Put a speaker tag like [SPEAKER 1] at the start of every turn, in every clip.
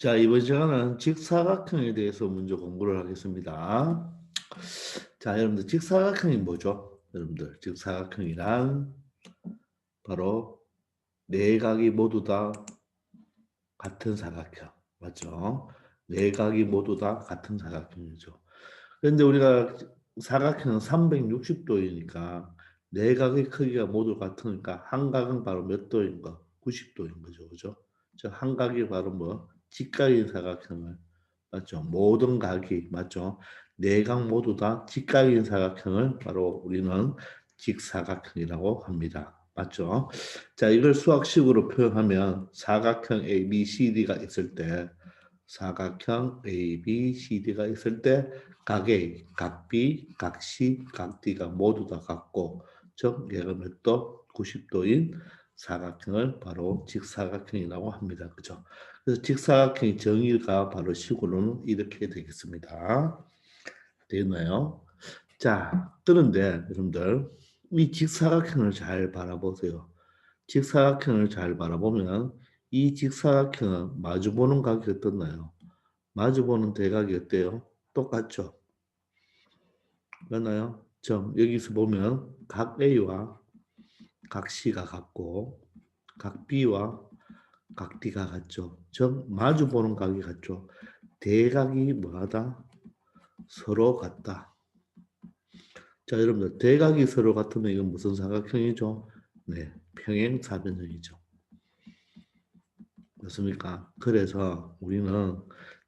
[SPEAKER 1] 자, 이번 시간은 직사각형에 대해서 먼저 공부를 하겠습니다. 자, 여러분들 직사각형이 뭐죠? 여러분들 직사각형이란 바로 네 각이 모두 다 같은 사각형 맞죠? 네 각이 모두 다 같은 사각형이죠. 그런데 우리가 사각형은 360도이니까 네 각의 크기가 모두 같으니까 한 각은 바로 몇 도인 거? 90도인 거죠. 그죠? 한 각이 바로 뭐 직각인 사각형을 맞죠? 모든 각이 맞죠? 네 각 모두 다 직각인 사각형을 바로 우리는 직사각형이라고 합니다. 맞죠? 자, 이걸 수학식으로 표현하면 사각형 A, B, C, D가 있을 때 사각형 A, B, C, D가 있을 때 각 A, 각 B, 각 C, 각 D가 모두 다 같고 즉 얘가 몇 도? 90도인 사각형을 바로 직사각형이라고 합니다. 그죠? 그래서 직사각형의 정의가 바로 식으로는 이렇게 되겠습니다. 되나요? 자, 그런데 여러분들 이 직사각형을 잘 바라보세요. 직사각형을 잘 바라보면 이 직사각형은 마주보는 각이 어떻나요? 마주보는 대각이 어때요? 똑같죠? 맞나요? 점 여기서 보면 각 A와 각 C가 같고 각 B와 각 D가 같죠. 즉 마주 보는 각이 같죠. 대각이 뭐하다? 서로 같다. 자 여러분들 대각이 서로 같으면 이건 무슨 사각형이죠? 네, 평행사변형이죠. 맞습니까? 그래서 우리는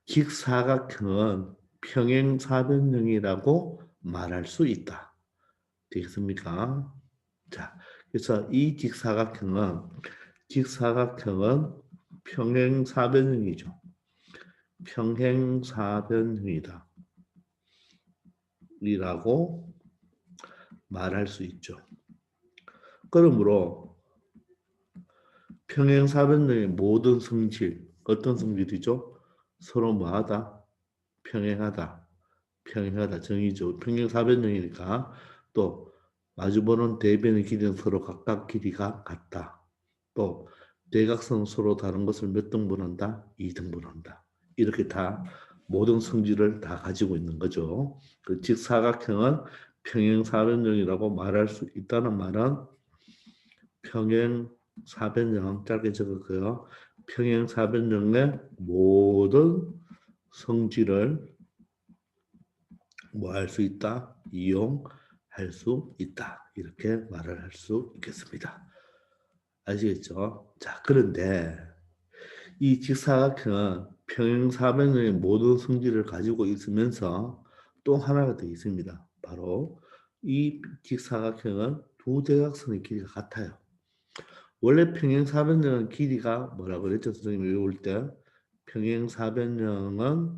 [SPEAKER 1] 직사각형은 평행사변형이라고 말할 수 있다. 되겠습니까? 자, 그래서 이 직사각형은 직사각형은 평행사변형이죠. 평행사변형이다. 이라고 말할 수 있죠. 그러므로 평행사변형의 모든 성질, 어떤 성질이죠? 서로 뭐하다? 평행하다. 평행하다. 정의죠. 평행사변형이니까 또 마주보는 대변의 길이는 서로 각각 길이가 같다. 또 대각선 서로 다른 것을 몇 등분한다? 2등분한다. 이렇게 다 모든 성질을 다 가지고 있는 거죠. 즉 사각형은 평행사변형이라고 말할 수 있다는 말은 평행사변형 짧게 적었고요. 평행사변형의 모든 성질을 뭐 할 수 있다? 이용할 수 있다. 이렇게 말을 할 수 있겠습니다. 아시겠죠? 자, 그런데 이 직사각형은 평행사변의 모든 성질을 가지고 있으면서 또 하나가 더 있습니다. 바로 이 직사각형은 두 대각선의 길이가 같아요. 원래 평행사변형은 길이가 뭐라고 그랬죠? 선생님이 외울 때 평행사변형은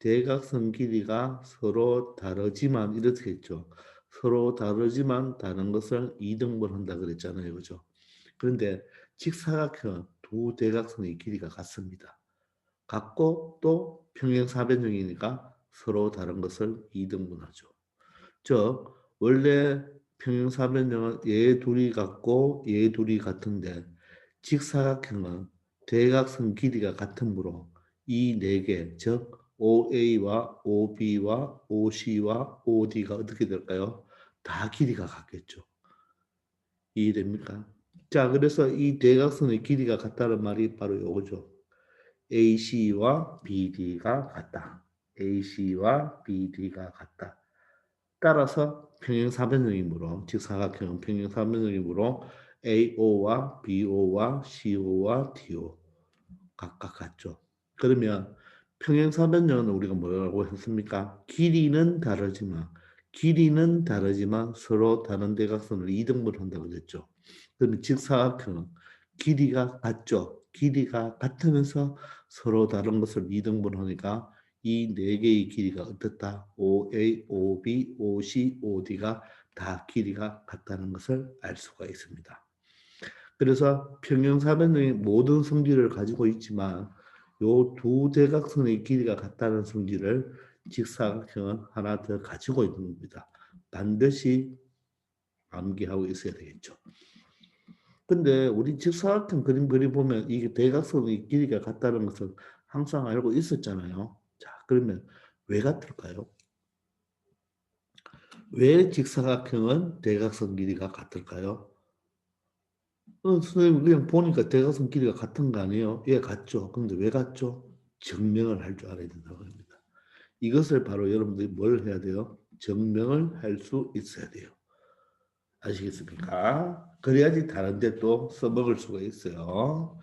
[SPEAKER 1] 대각선 길이가 서로 다르지만 이렇게 했죠. 서로 다르지만 다른 것을 이등분한다 그랬잖아요. 그죠? 그런데 직사각형 두 대각선의 길이가 같습니다. 같고 또 평행사변형이니까 서로 다른 것을 이등분하죠. 즉 원래 평행사변형은 얘 둘이 같고 얘 둘이 같은데 직사각형은 대각선 길이가 같으므로 이 네 개, 즉 OA와 OB와 OC와 OD가 어떻게 될까요? 다 길이가 같겠죠. 이해됩니까? 자, 그래서 이 대각선의 길이가 같다는 말이 바로 이거죠. AC와 BD가 같다. AC와 BD가 같다. 따라서 평행사변형이므로 즉 사각형은 평행사변형이므로 AO와 BO와 CO와 DO 각각 같죠. 그러면 평행사변형은 우리가 뭐라고 했습니까? 길이는 다르지만 길이는 다르지만 서로 다른 대각선을 이등분한다고 그랬죠. 그러면 직사각형은 길이가 같죠. 길이가 같으면서 서로 다른 것을 이등분하니까 이 네 개의 길이가 어떻다? OA, OB, OC, OD가 다 길이가 같다는 것을 알 수가 있습니다. 그래서 평형사변의 모든 성질을 가지고 있지만 요 두 대각선의 길이가 같다는 성질을 직사각형은 하나 더 가지고 있는 겁니다. 반드시 암기하고 있어야 되겠죠. 근데 우리 직사각형 그림 그리 보면 이게 대각선의 길이가 같다는 것은 항상 알고 있었잖아요. 자, 그러면 왜 같을까요? 왜 직사각형은 대각선 길이가 같을까요? 어, 선생님 그냥 보니까 대각선 길이가 같은 거 아니에요? 예, 같죠. 근데 왜 같죠? 증명을 할 줄 알아야 된다고 합니다. 이것을 바로 여러분들이 뭘 해야 돼요? 증명을 할 수 있어야 돼요. 아시겠습니까? 그래야지 다른데 또 써먹을 수가 있어요.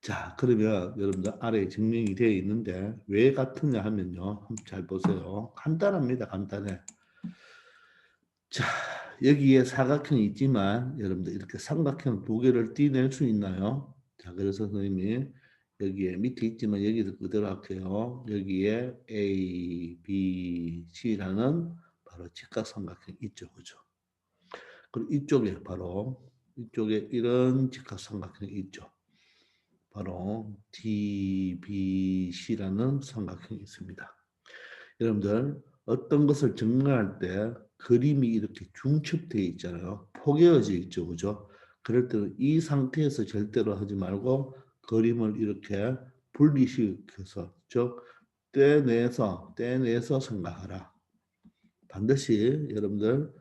[SPEAKER 1] 자, 그러면 여러분들 아래에 증명이 되어 있는데 왜 같으냐 하면요. 잘 보세요. 간단합니다. 간단해. 자, 여기에 사각형이 있지만 여러분들 이렇게 삼각형 두 개를 띄낼 수 있나요? 자, 그래서 선생님이 여기에 밑에 있지만 여기서 그대로 할게요. 여기에 A, B, C라는 바로 직각삼각형 있죠. 그죠? 그리고 이쪽에 바로 이쪽에 이런 직각삼각형이 있죠. 바로 DBC라는 삼각형이 있습니다. 여러분들 어떤 것을 증명할 때 그림이 이렇게 중첩되어 있잖아요. 포개어져 있죠. 그죠? 그럴 때는 이 상태에서 절대로 하지 말고 그림을 이렇게 분리시켜서 즉 떼내서 떼내서 생각하라. 반드시 여러분들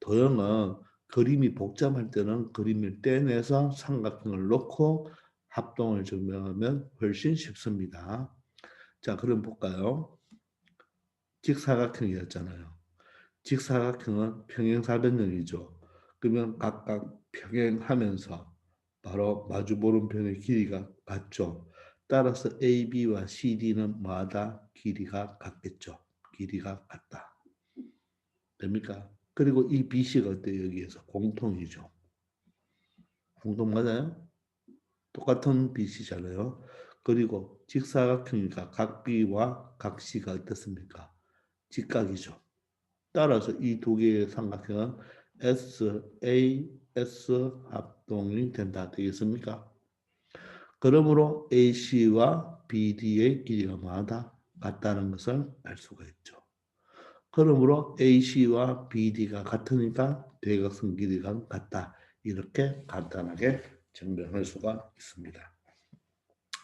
[SPEAKER 1] 도형은 그림이 복잡할 때는 그림을 떼내서 삼각형을 놓고 합동을 증명하면 훨씬 쉽습니다. 자, 그럼 볼까요? 직사각형이었잖아요. 직사각형은 평행사변형이죠. 그러면 각각 평행하면서 바로 마주보는 편의 길이가 같죠. 따라서 AB와 CD는 마다 길이가 같겠죠. 길이가 같다. 됩니까? 그리고 이 BC가 어때요? 여기에서 공통이죠. 공통 맞아요? 똑같은 BC잖아요. 그리고 직사각형이니까 각 B와 각 C가 어떻습니까? 직각이죠. 따라서 이 두 개의 삼각형은 SA, S 합동이 된다. 되겠습니까? 그러므로 AC와 BD의 길이가 마다 같다는 것을 알 수가 있죠. 그러므로 AC와 BD가 같으니까 대각선 길이가 같다. 이렇게 간단하게 증명할 수가 있습니다.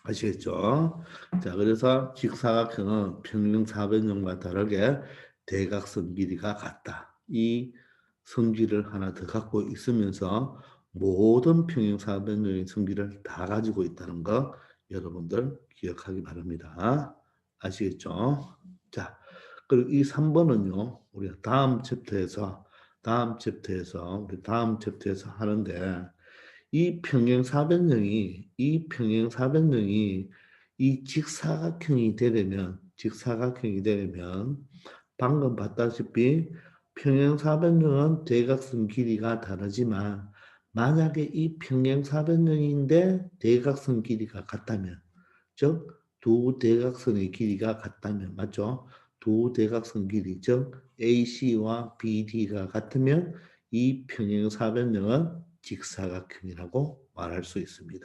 [SPEAKER 1] 아시겠죠? 자, 그래서 직사각형은 평행 사변형과 다르게 대각선 길이가 같다. 이 성질을 하나 더 갖고 있으면서 모든 평행 사변형의 성질을 다 가지고 있다는 거 여러분들 기억하기 바랍니다. 아시겠죠? 자, 그리고 이 3번은요, 우리가 다음 챕터에서, 다음 챕터에서, 우리 다음 챕터에서 하는데, 이 평행 사변형이, 이 평행 사변형이 이 직사각형이 되려면, 직사각형이 되려면, 방금 봤다시피 평행 사변형은 대각선 길이가 다르지만 만약에 이 평행 사변형인데 대각선 길이가 같다면 즉 두 대각선의 길이가 같다면 맞죠? 두 대각선 길이 즉 AC와 BD가 같으면 이 평행 사변형은 직사각형이라고 말할 수 있습니다.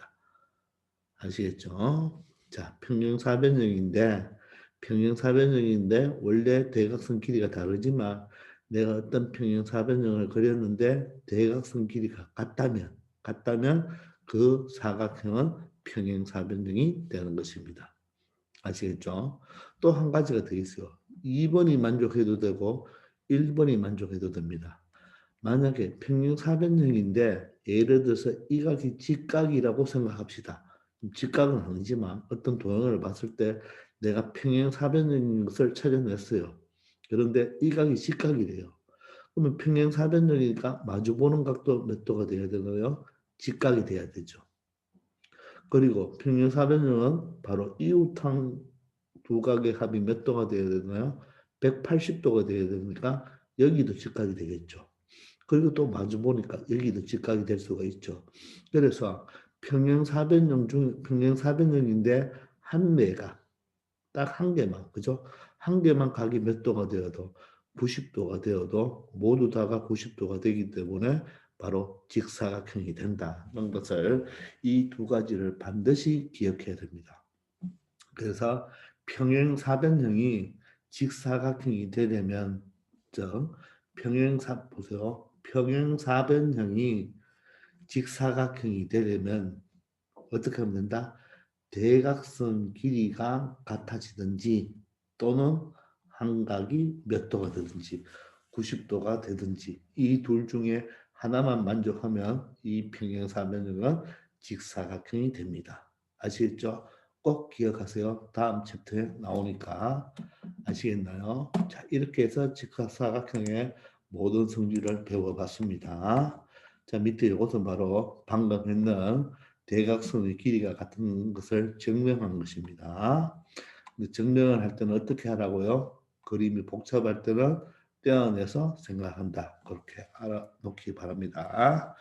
[SPEAKER 1] 아시겠죠? 자, 평행 사변형인데 평행 사변형인데 원래 대각선 길이가 다르지만 내가 어떤 평행 사변형을 그렸는데 대각선 길이가 같다면 같다면 그 사각형은 평행 사변형이 되는 것입니다. 아시겠죠? 또 한 가지가 더 있어요. 2번이 만족해도 되고 1번이 만족해도 됩니다. 만약에 평행사변형인데 예를 들어서 이 각이 직각이라고 생각합시다. 직각은 아니지만 어떤 도형을 봤을 때 내가 평행 사변형인 것을 찾아냈어요. 그런데 이 각이 직각이래요. 그러면 평행 사변형이니까 마주보는 각도 몇 도가 돼야 되나요? 직각이 돼야 되죠. 그리고 평행 사변형은 바로 이웃항 두 각의 합이 몇 도가 돼야 되나요? 180도가 돼야 되니까 여기도 직각이 되겠죠. 그리고 또 마주 보니까 여기도 직각이 될 수가 있죠. 그래서 평행 사변형 중 평행 사변형인데 한 매가 딱 한 개만 그죠? 한 개만 각이 몇 도가 되어도 90도가 되어도 모두 다가 90도가 되기 때문에 바로 직사각형이 된다는 것을 이 두 가지를 반드시 기억해야 됩니다. 그래서 평행사변형이 직사각형이 되려면 즉 평행사 보세요. 평행사변형이 직사각형이 되려면 어떻게 하면 된다? 대각선 길이가 같아지든지 또는 한각이 몇 도가 되든지 90도가 되든지 이 둘 중에 하나만 만족하면 이 평행사면은 직사각형이 됩니다. 아시겠죠? 꼭 기억하세요. 다음 챕터에 나오니까 아시겠나요? 자 이렇게 해서 직사각형의 모든 성질을 배워봤습니다. 자 밑에 이것은 바로 방금 했는 대각선의 길이가 같은 것을 증명한 것입니다. 증명을 할 때는 어떻게 하라고요? 그림이 복잡할 때는 떼어내서 생각한다. 그렇게 알아놓기 바랍니다.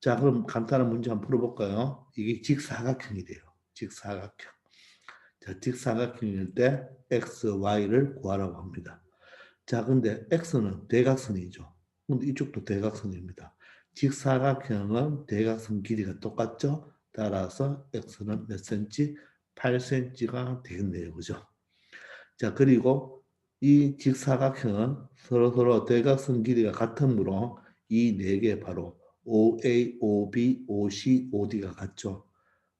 [SPEAKER 1] 자, 그럼 간단한 문제 한번 풀어볼까요? 이게 직사각형이 돼요. 직사각형. 자, 직사각형일 때 x, y를 구하라고 합니다. 자, 근데 x는 대각선이죠. 근데 이쪽도 대각선입니다. 직사각형은 대각선 길이가 똑같죠? 따라서 x는 몇 cm? 8cm가 되겠네요. 그죠? 자, 그리고 이 직사각형은 서로 서로 대각선 길이가 같으므로 이 네 개 바로 OA, OB, OC, OD가 같죠.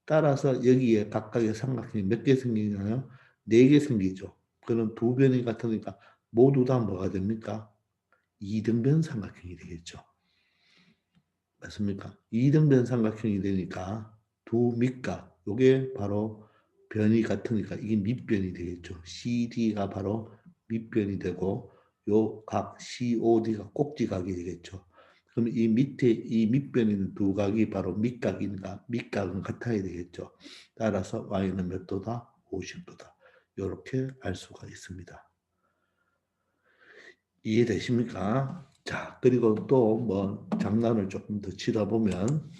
[SPEAKER 1] 따라서 여기에 각각의 삼각형이 몇 개 생기냐요? 네 개 생기죠. 그럼 두 변이 같으니까 모두 다 뭐가 됩니까? 이등변 삼각형이 되겠죠. 맞습니까? 이등변 삼각형이 되니까 두 밑각, 요게 바로 변이 같으니까 이게 밑변이 되겠죠. CD가 바로 밑변이 되고 요 각 COD가 꼭지각이 되겠죠. 그럼 이 밑에 이 있는 두 각이 바로 밑각이니까 밑각은 같아야 되겠죠. 따라서 y는 몇 도다? 50도다. 이렇게 알 수가 있습니다. 이해되십니까? 자, 그리고 또 뭐 장난을 조금 더 치다 보면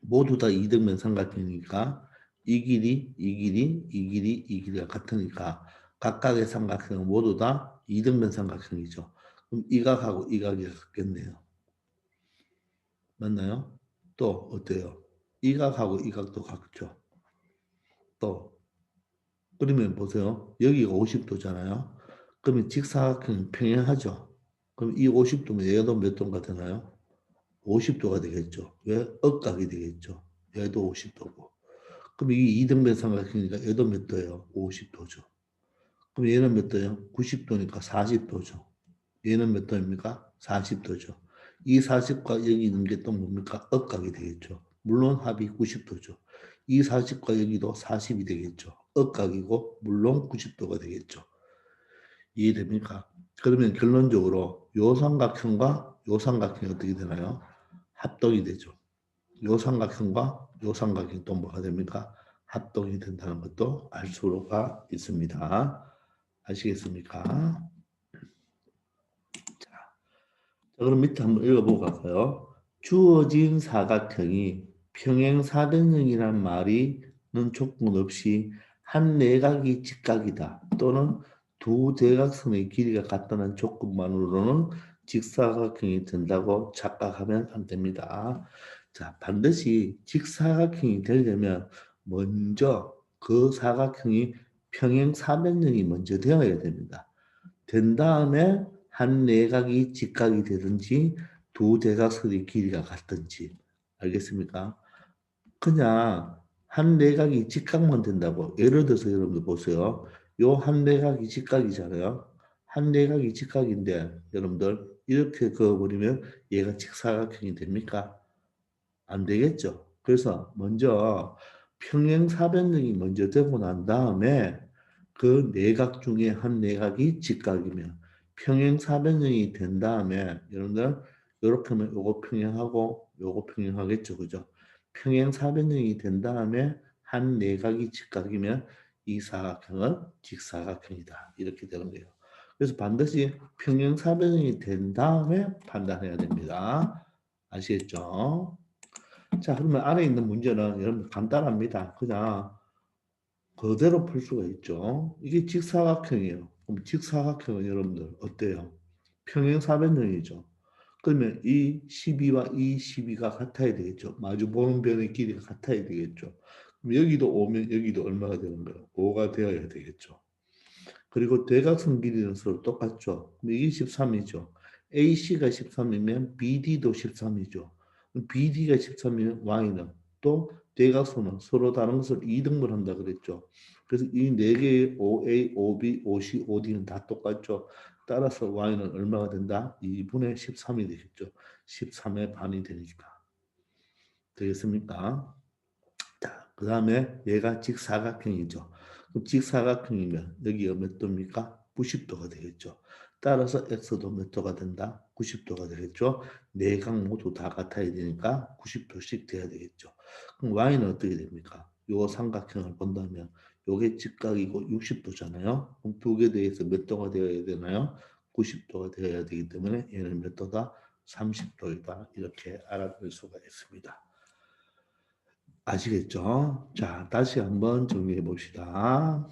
[SPEAKER 1] 모두 다 이등변 삼각형이니까 이 길이, 이 길이, 이 길이, 이 길이가 같으니까 각각의 삼각형은 모두 다 이등변 삼각형이죠. 그럼 이 각하고 이 각이 같겠네요. 맞나요? 또 어때요? 이 각하고 이 각도 같죠. 또 그러면 보세요. 여기가 50도잖아요. 그러면 직사각형 평행하죠. 그럼 이 50도면 얘도 몇 도가 되나요? 50도가 되겠죠. 왜? 억각이 되겠죠. 얘도 50도고. 그럼 이게 이등변 삼각형이니까 얘도 몇 도예요? 50도죠. 그럼 얘는 몇 도예요? 90도니까 40도죠. 얘는 몇 도입니까? 40도죠. 이 40과 여기 있는 게 또 뭡니까? 억각이 되겠죠. 물론 합이 90도죠. 이 40과 여기도 40이 되겠죠. 억각이고 물론 90도가 되겠죠. 이해됩니까? 그러면 결론적으로 요 삼각형과 요 삼각형이 어떻게 되나요? 합동이 되죠. 요 삼각형과 요 삼각형이 또 뭐가 됩니까? 합동이 된다는 것도 알 수가 있습니다. 아시겠습니까? 자, 그럼 밑에 한번 읽어보고 갈까요? 주어진 사각형이 평행 사변형이란 말이는 조건 없이 한 내각이 직각이다 또는 두 대각선의 길이가 같다는 조건만으로는 직사각형이 된다고 착각하면 안 됩니다. 자, 반드시 직사각형이 되려면 먼저 그 사각형이 평행 사변형이 먼저 되어야 됩니다. 된 다음에 한 내각이 직각이 되든지 두 대각선의 길이가 같든지 알겠습니까? 그냥 한 내각이 직각만 된다고 예를 들어서 여러분들 보세요. 요 한 내각이 직각이잖아요. 한 내각이 직각인데 여러분들 이렇게 그어버리면 얘가 직사각형이 됩니까? 안 되겠죠. 그래서 먼저 평행사변형이 먼저 되고 난 다음에 그 내각 중에 한 내각이 직각이면 평행 사변형이 된 다음에 여러분들 이렇게 하면 요거 평행하고 요거 평행하겠죠. 그죠? 평행 사변형이 된 다음에 한 내각이 직각이면 이 사각형은 직사각형이다. 이렇게 되는 거예요. 그래서 반드시 평행 사변형이 된 다음에 판단해야 됩니다. 아시겠죠? 자, 그러면 안에 있는 문제는 여러분 간단합니다. 그냥 그대로 풀 수가 있죠. 이게 직사각형이에요. 그럼 직사각형은 여러분들 어때요? 평행사변형이죠. 그러면 이 12와 이 12가 같아야 되겠죠. 마주 보는 변의 길이가 같아야 되겠죠. 그럼 여기도 오면 여기도 얼마가 되는 거예요? 5가 되어야 되겠죠. 그리고 대각선 길이는 서로 똑같죠. 이게 13이죠. AC가 13이면 BD도 13이죠. BD가 13이면 Y는 또 대각선은 서로 다른 것을 2등분 한다 그랬죠. 그래서 이 네 개의 OA, OB, OC, OD는 다 똑같죠. 따라서 y는 얼마가 된다? 2분의 13이 되겠죠. 13의 반이 되니까. 되겠습니까? 자, 그 다음에 얘가 직사각형이죠. 그럼 직사각형이면 여기가 몇 도입니까? 90도가 되겠죠. 따라서 x도 몇 도가 된다? 90도가 되겠죠. 네 각 모두 다 같아야 되니까 90도씩 돼야 되겠죠. 그럼 y는 어떻게 됩니까? 요 삼각형을 본다면 요게 직각이고 60도잖아요. 그럼 두 개 대해서 몇 도가 되어야 되나요? 90도가 되어야 되기 때문에 얘는 몇 도다? 30도이다. 이렇게 알아볼 수가 있습니다. 아시겠죠? 자, 다시 한번 정리해 봅시다.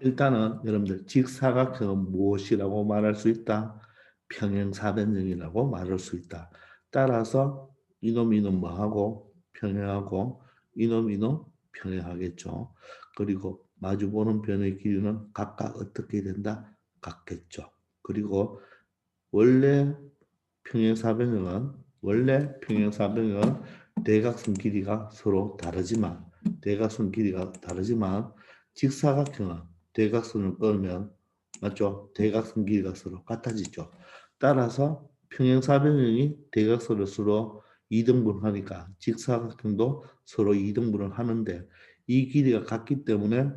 [SPEAKER 1] 일단은 여러분들 직사각형은 무엇이라고 말할 수 있다? 평행사변형이라고 말할 수 있다. 따라서 이놈 이놈 뭐하고 평행하고 이놈 이놈 평행하겠죠. 그리고 마주보는 변의 길이는 각각 어떻게 된다? 같겠죠. 그리고 원래 평행사변형은 원래 평행사변형은 대각선 길이가 서로 다르지만 대각선 길이가 다르지만 직사각형은 대각선을 끌면 맞죠? 대각선 길이가 서로 같아지죠. 따라서 평행사변형이 대각선을 서로 2등분 하니까 직사각형도 서로 2등분을 하는데 이 길이가 같기 때문에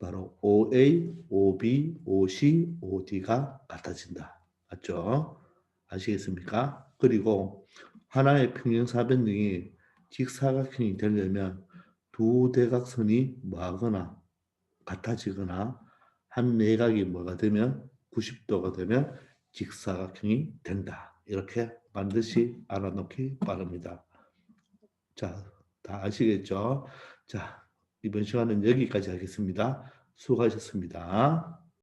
[SPEAKER 1] 바로 OA, OB, OC, OD가 같아진다. 맞죠? 아시겠습니까? 그리고 하나의 평행사변형이 직사각형이 되려면 두 대각선이 뭐하거나 같아지거나 한 내각이 뭐가 되면 90도가 되면 직사각형이 된다. 이렇게 반드시 알아놓기 바랍니다. 자, 다 아시겠죠? 자, 이번 시간은 여기까지 하겠습니다. 수고하셨습니다.